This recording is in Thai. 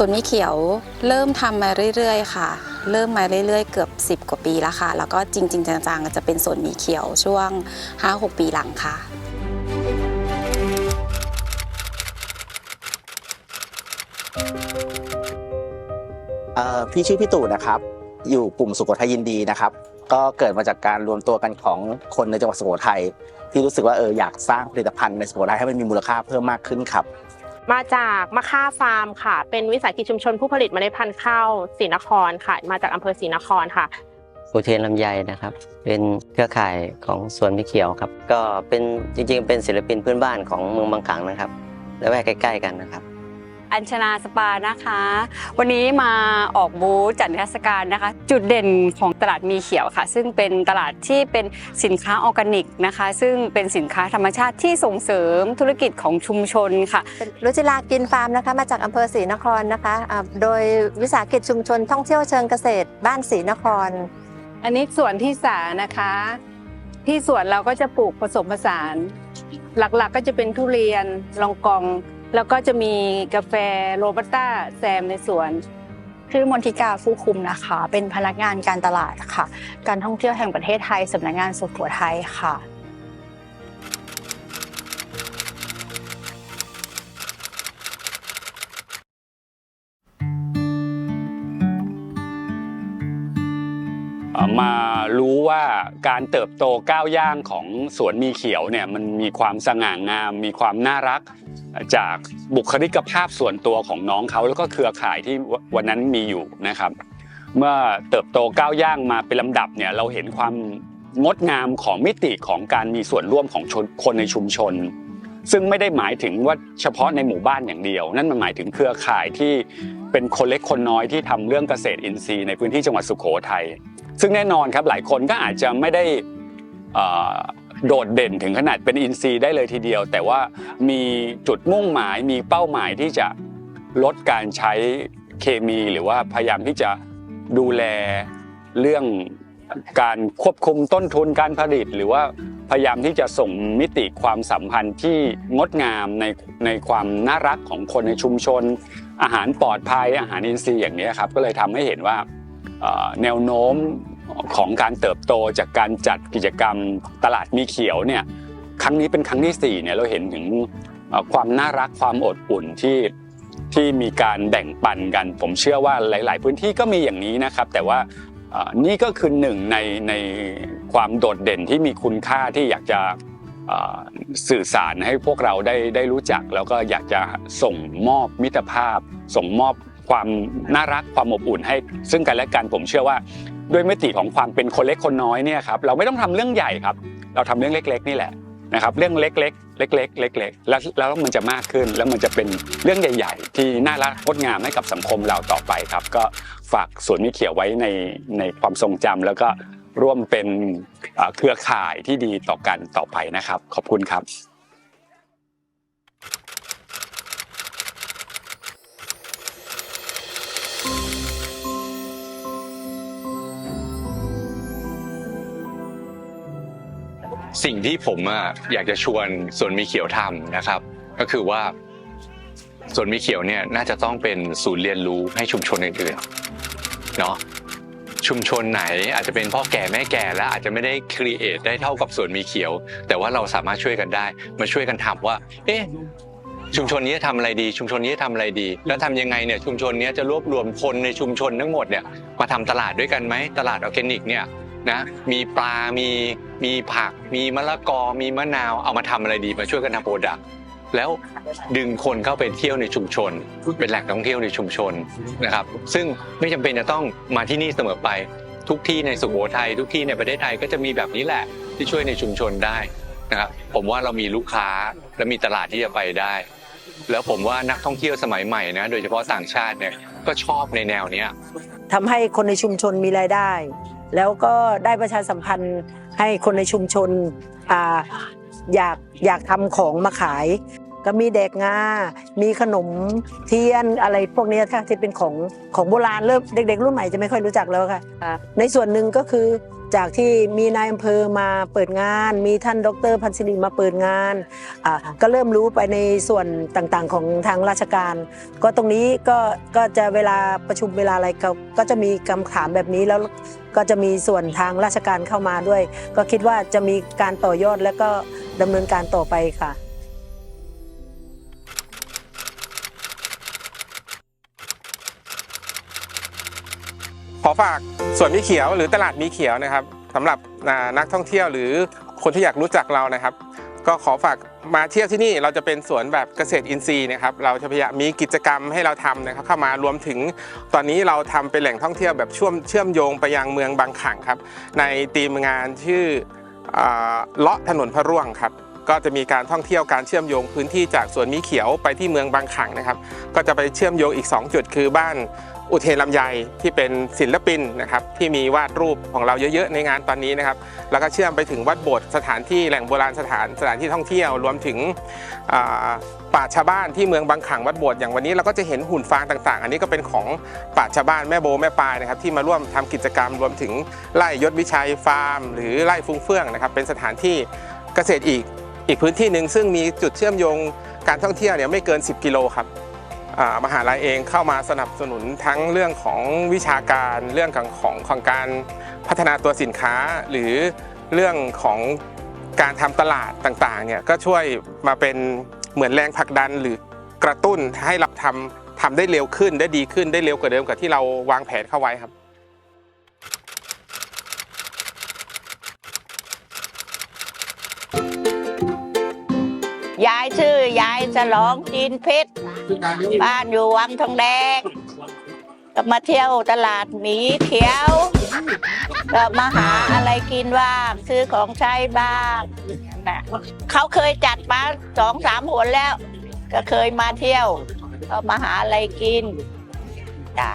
ส่วนมีเขียวเริ่มทำมาเรื่อยๆ ค่ะ เริ่มมาเรื่อยๆ เกือบ 10 กว่าปีแล้วค่ะ แล้วก็จริง ๆจังๆจะเป็นส่วนมีเขียวช่วง 5-6 ปีหลังค่ะเอ่อพี่ชื่อพี่ตู่นะครับ อยู่กลุ่มสุโขทัยยินดีนะครับ ก็เกิดมาจากการรวมตัวกันของคนในจังหวัดสุโขทัยที่รู้สึกว่าเอออยากสร้างผลิตภัณฑ์ในสุโขทัยให้มันมีมูลค่าเพิ่มมากขึ้นครับ มาจากมะค่าฟาร์มค่ะ เป็นวิสาหกิจชุมชนผู้ผลิตเมล็ดพันธุ์ข้าวศรีนครค่ะ มาจากอำเภอศรีนครค่ะอุเทนลำไยนะครับ เป็นเครือข่ายของสวนมิเขียวครับ ก็เป็นจริงๆ เป็นศิลปินพื้นบ้านของเมืองบางขังนะครับ และแวกใกล้ ๆ กันนะครับ อัญชนาสปานะคะ วันนี้มาออกบูธจัดนิทรรศการนะคะ จุดเด่นของตลาดมีเขียวค่ะ ซึ่งเป็นตลาดที่เป็นสินค้าออร์แกนิกนะคะ ซึ่งเป็นสินค้าธรรมชาติที่ส่งเสริมธุรกิจของชุมชนค่ะเป็นรุจิลากินฟาร์มนะคะ มาจากอำเภอศรีนครนะคะอ่าโดยวิสาหกิจชุมชนท่องเที่ยวเชิงเกษตร บ้านศรีนคร อันนี้สวนที่สานะคะ ที่สวนเราก็จะปลูกผสมผสาน หลักๆก็จะเป็นทุเรียนลองกอง แล้วก็จะมีกาแฟโรบัสต้าแซมในสวน ชื่อมนทิกาฟูคุมนะคะ เป็นพนักงานการตลาดค่ะ การท่องเที่ยวแห่งประเทศไทยสำนักงานสุโขทัยค่ะเอ่อมารู้ว่าการเติบโตก้าวย่างของสวนมีเขียวเนี่ยมันมีความสง่างาม มีความน่ารัก จากบุคลิกภาพส่วนตัวของน้องเขาแล้วก็เครือข่ายที่วันนั้นมีอยู่นะครับ เมื่อเติบโตก้าวย่างมาเป็นลำดับเนี่ยเราเห็นความงดงามของมิติของการมีส่วนร่วมของชนคนในชุมชน ซึ่งไม่ได้หมายถึงว่าเฉพาะในหมู่บ้านอย่างเดียว นั่นมันหมายถึงเครือข่ายที่เป็นคนเล็กคนน้อยที่ทำเรื่องเกษตรอินทรีย์ในพื้นที่จังหวัดสุโขทัยซึ่งแน่นอนครับหลายคนก็อาจจะไม่ได้อ่อ โดดเด่นถึงขนาดเป็นอินทรีย์ได้เลยทีเดียว แต่ว่ามีจุดมุ่งหมายมีเป้าหมายที่จะลดการใช้เคมีหรือว่าพยายามที่จะดูแลเรื่องการควบคุมต้นทุนการผลิต หรือว่าพยายามที่จะส่งมิติความสัมพันธ์ที่งดงามในในความน่ารักของคนในชุมชน อาหารปลอดภัยอาหารอินทรีย์อย่างนี้ครับก็เลยทำให้เห็นว่าแนวโน้ม ของการเติบโตจากการจัดกิจกรรมตลาดมีเขียวเนี่ยครั้งนี้เป็นครั้งที่สี่เนี่ยเราเห็นถึงความน่ารักความอบอุ่นที่ที่มีการแบ่งปันกัน ผมเชื่อว่าหลาย ๆ พื้นที่ก็มีอย่างนี้นะครับ แต่ว่านี่ก็คือหนึ่งในในความโดดเด่นที่มีคุณค่าที่อยากจะสื่อสารให้พวกเราได้ได้รู้จัก แล้วก็อยากจะส่งมอบมิตรภาพ ส่งมอบความน่ารักความอบอุ่นให้ซึ่งกันและกันผมเชื่อว่า ด้วยมิติของความเป็นคนเล็กคนน้อยเนี่ยครับเราไม่ต้องทำเรื่องใหญ่ครับ เราทำเรื่องเล็ก ๆ นี่แหละนะครับเรื่องเล็กๆ เล็ก ๆ เล็ก ๆ แล้วแล้วมันจะมากขึ้นแล้วมันจะเป็นเรื่องใหญ่ ๆ ที่น่ารักงดงามให้กับสังคมเราต่อไปครับ ก็ฝากสวนมิเขียวไว้ในในความทรงจำแล้วก็ร่วมเป็นเครือข่ายที่ดีต่อกันต่อไปนะครับ ขอบคุณครับ สิ่งที่ผมอยากจะชวนส่วนมีเขียวทำนะครับ ก็คือว่าส่วนมีเขียวเนี่ยน่าจะต้องเป็นศูนย์เรียนรู้ให้ชุมชนอื่นๆเนาะชุมชนไหนอาจจะเป็นพ่อแก่แม่แก่และอาจจะไม่ได้ครีเอทได้เท่ากับส่วนมีเขียว แต่ว่าเราสามารถช่วยกันได้ มาช่วยกันทำว่า เอ๊ะชุมชนนี้จะทำอะไรดี ชุมชนนี้จะทำอะไรดี แล้วทำยังไงเนี่ยชุมชนนี้จะรวบรวมคนในชุมชนทั้งหมดเนี่ยมาทำตลาดด้วยกันไหมตลาดออร์แกนิกเนี่ย นะมีปลา มีมีผัก มีมะละกอ มีมะนาวเอามาทำอะไรดีมาช่วยกันทำโปรดักต์แล้วดึงคนเข้าไปเที่ยวในชุมชน เป็นแหล่งท่องเที่ยวในชุมชนนะครับ ซึ่งไม่จำเป็นจะต้องมาที่นี่เสมอไปทุกที่ในสุโขทัยทุกที่ในประเทศไทยก็จะมีแบบนี้แหละที่ช่วยในชุมชนได้นะครับผมว่าเรามีลูกค้าและมีตลาดที่จะไปได้ แล้วผมว่านักท่องเที่ยวสมัยใหม่นะโดยเฉพาะต่างชาติเนี่ยก็ชอบในแนวเนี้ยทำให้คนในชุมชนมีรายได้ แล้วก็ได้ประชาสัมพันธ์ให้คนในชุมชนอยากอยากทำของมาขาย ก็มีเด็กงา มีขนมเทียนอะไรพวกนี้ค่ะที่เป็นของของโบราณเริ่มเด็ก ๆ รุ่นใหม่จะไม่ค่อยรู้จักแล้วค่ะ ในส่วนหนึ่งก็คือ จากที่มีนายอำเภอมาเปิดงาน มีท่านดรพันศิริมาเปิดงานก็เริ่มรู้ไปในส่วนต่างๆของทางราชการ ก็ตรงนี้ก็ก็จะเวลาประชุมเวลาอะไรก็ก็จะมีคำถามแบบนี้แล้วก็จะมีส่วนทางราชการเข้ามาด้วย ก็คิดว่าจะมีการต่อยอดและก็ดำเนินการต่อไปค่ะ ขอฝากสวนมีเขียวหรือตลาดมีเขียวนะครับสำหรับนักท่องเที่ยวหรือคนที่อยากรู้จักเรานะครับ ก็ขอฝากมาเที่ยวที่นี่เราจะเป็นสวนแบบเกษตรอินทรีย์นะครับ เราจะพยายามมีกิจกรรมให้เราทำนะครับ เข้ามารวมถึงตอนนี้เราทำเป็นแหล่งท่องเที่ยวแบบช่วมเชื่อมโยงไปยังเมืองบางขังครับ ในทีมงานชื่อเลาะถนนพระร่วงครับก็จะมีการท่องเที่ยวการเชื่อมโยงพื้นที่จากสวนมีเขียวไปที่เมืองบางขังนะครับ ก็จะไปเชื่อมโยงอีก 2 จุดคือบ้าน อุเทนลำไยที่เป็นศิลปินนะครับที่มีวาดรูปของเราเยอะๆในงานตอนนี้นะครับแล้วก็เชื่อมไปถึงวัดโบสถ์สถานที่แหล่งโบราณสถานสถานที่ท่องเที่ยวรวมถึงป่าชาวบ้านที่เมืองบางขังวัดโบสถ์อย่างวันนี้เราก็จะเห็นหุ่นฟางต่างๆ อันนี้ก็เป็นของป่าชาวบ้านแม่โบแม่ปายนะครับที่มาร่วมทำกิจกรรม รวมถึงไร่ยศวิชัยฟาร์ม หรือไร่ฟุ้งเฟื่องนะครับเป็นสถานที่เกษตรอีกอีกพื้นที่หนึ่งซึ่งมีจุดเชื่อมโยงการท่องเที่ยวเนี่ยไม่เกิน 10 กิโลครับ มหาลัยเองเข้ามาสนับสนุนทั้งเรื่องของวิชาการเรื่องของของของการพัฒนาตัวสินค้า หรือเรื่องของการทำตลาดต่างๆเนี่ยก็ช่วยมาเป็นเหมือนแรงผลักดันหรือกระตุ้นให้เราทำทำได้เร็วขึ้นได้ดีขึ้นได้เร็วกว่าเดิมกว่าที่เราวางแผนเข้าไว้ครับยายชื่อยายฉลองจีนเพชร บ้านอยู่วังทองแดง ก็มาเที่ยวตลาดหมีเขียว ก็มาหาอะไรกินบ้างซื้อของใช้บ้างนะเขาเคยจัดมาสองสามหนแล้ว ก็เคยมาเที่ยว ก็มาหาอะไรกินจ้ะ